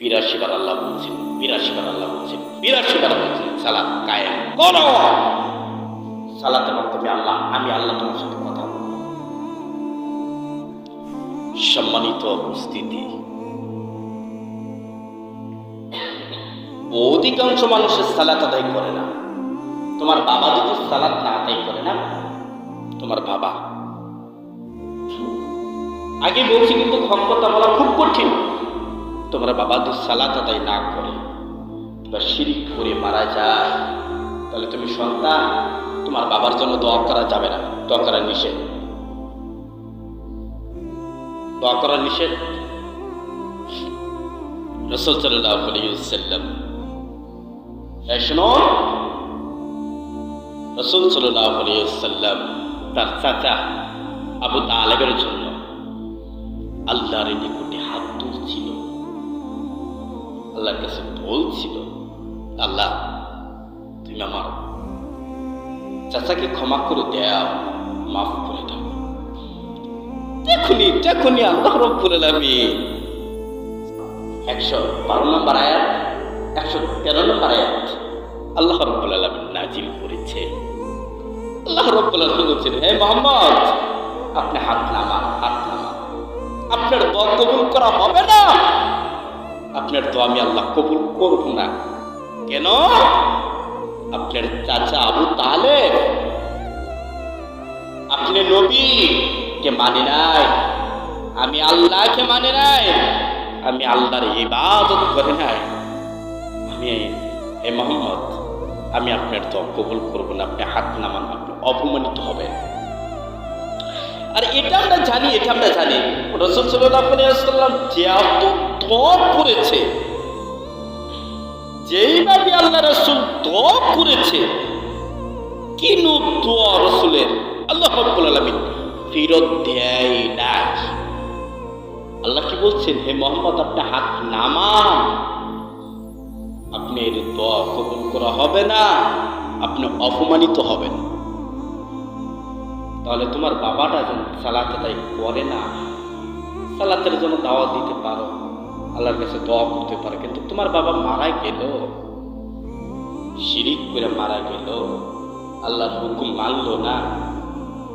বিরাশি বার আল্লাহ বলছেন বিরাশি বার আল্লাহ বলছেন বিরাশি বার বলছেন, সালাত কায়েম করো। সালাতের মাধ্যমে আল্লাহ, আমি আল্লাহ তোমার সাথে কথা সম্মানিত উপস্থিতি, অধিকাংশ মানুষের সালাত আদায় করে না। তোমার বাবা যদি সালাত না আদায় করে না, তোমার বাবা। আগে বলছি কিন্তু ক্ষমতা বলা খুব কঠিন। তোমার বাবা যদি সালাত আদায় না করে বা শিরিক করে মারা যায়। তাহলে তুমি সন্তান, তোমার বাবার জন্য দোয়া করা যাবে না, দোয়া করা নিষেধ। দোয়া করা নিষেধ? রসুল সাল্লাহ আলাইসাল্লাম এই শুনুন রসুল সাল্লাহ আলাইসাল্লাম তার চাচা আবু তালেবের জন্য আল্লাহর নিকটে হাত তুলছিল। আল্লাহর কাছে বলছিল আল্লাহ, তুমি আমার চাচাকে ক্ষমা করে দেও, মাফ করে দাও। দেখুনি দেখুনি আল্লাহ রব্বুল আলামিন একশো বারো নম্বর আয়াত, একশো তেরো নম্বর আয়াত আল্লাহ রব্বুল আলামিন নাজিল করেছে। আল্লাহ রব্বুল আলামিন বলছেন, হে মোহাম্মদ, আপনি হাত নামান হাত নামান। আপনার দোয়া কবুল করা হবে না। আপনার তো আমি আল্লাহ কবুল করব না। কেন? আপনার চাচা আবু তাহলে আপনি নবী কে মানে নাই। আমি আল্লাহকে মানে নাই। আমি আল্লাহর ইবাদত করে নাই। আমি হে মোহাম্মদ, আমি আপনার তো কবুল করব না। আপনি হাত নামান, আপনি অপমানিত হবেন। আর এটা আমরা জানি, এটা আমরা জানি। রসুল সাল্লাম যেহেতু দোয়া করেছে। যেই নবী আল্লাহ রসুল দোয়া করেছে, কিন দোয়া রসুলের আল্লাহ রব্বুল আলামিন ফিরত দেয় না আল্লাহ কি বলছেন, হে মোহাম্মদ আপনি হাত নামান। আপনি এর দোয়া কবুল করা হবে না, আপনি অপমানিত হবেন। তাহলে তোমার বাবাটা যেন সালাতে তাই করে না। সালাতের জন্য দাওয়াত দিতে পারো। আল্লাহর কাছে দোয়া করতে পারো, কিন্তু তোমার বাবা মারা গেল, শিরিক করে মারা গেল, আল্লাহর হুকুম মানলো না,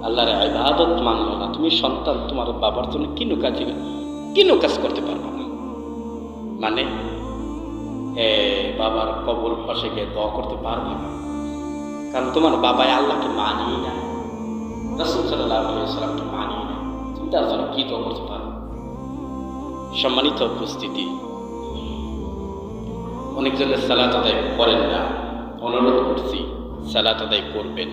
আল্লাহর ইবাদত মানলো না, তুমি সন্তান, তোমার বাবার জন্য কিনু কাজ কিনু কাজ করতে পারবে না? মানে এ বাবার কবর পাশে গিয়ে দোয়া করতে পারবে না। কারণ তোমার বাবাই আল্লাহকে মানিয়ে না, রসুল সাল্লাহ সাল্লামকে মানি না। তার জন্য কি তো করতে পারো সম্মানিত উপস্থিতি। অনেকজনের সালাত আদায় করেন না, অনুরোধ করছি সালাত আদায় করবেন।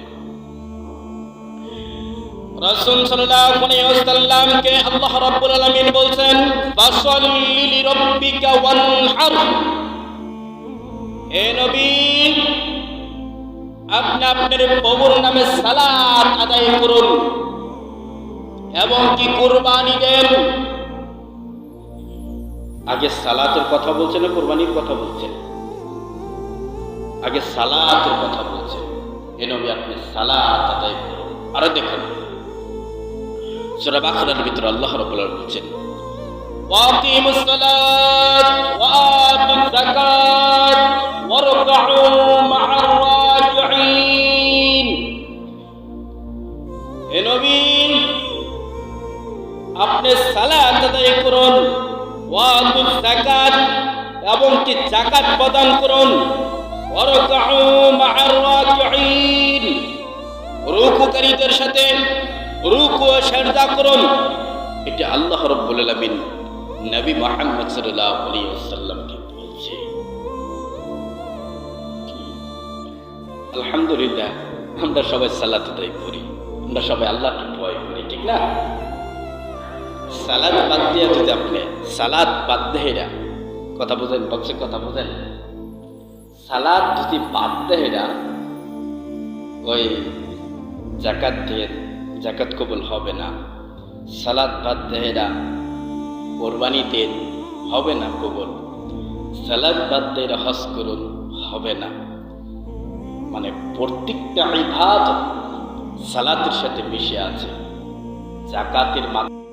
রাসূল সাল্লাল্লাহু আলাইহি ওয়াসাল্লামকে আল্লাহ রাব্বুল আলামিন বলছেন, ফাসাল্লি লিরাব্বিকা ওয়ানহার। হে নবী, আপনি আপনার প্রভুর নামে সালাত আদায় করুন এবং কি কুরবানি দেন? আগে সালাতের কথা বলছেন না কুরবানির কথা বলছেন আগে সালাতের কথা বলছেন এ নবী আপনি সালাত আদায় করুন আরো দেখুন সূরা বাকারার ভিতরে আল্লাহ রাব্বুল আলামিন বলছেন وأقيموا الصلاة وآتوا الزكاة واركعوا مع الراكعين হে নবী আপনি সালাত আদায় করুন এবং কি যাকাত প্রদান করুন। রুকুকারীদের সাথে রুকু ও সিজদা করুন। এটা আল্লাহ রাব্বুল আলামিন নবী মুহাম্মদ সাল্লাল্লাহু আলাইহি ওয়াসাল্লামকে বলছে। আলহামদুলিল্লাহ, আমরা সবাই সালাত আদায় করি। আমরা সবাই আল্লাহকে ভয় করি, ঠিক না? সালাদ বাদ দিয়ে যদি আপনি সালাদ বাদ দেহেরা, কথা বোঝেন, বক্সে কথা বোঝেন সালাদ যদি বাদ দেহেরা, ওই জাকাত দিয়ে জাকাত কবুল হবে না সালাদ বাদ দেহেরা কোরবানি দেন হবে না কবুল সালাদ বাদ দেহেরা হজ করুন হবে না। মানে প্রত্যেকটা ইবাদত সালাতের সাথে মিশে আছে জাকাতের মাধ্যমে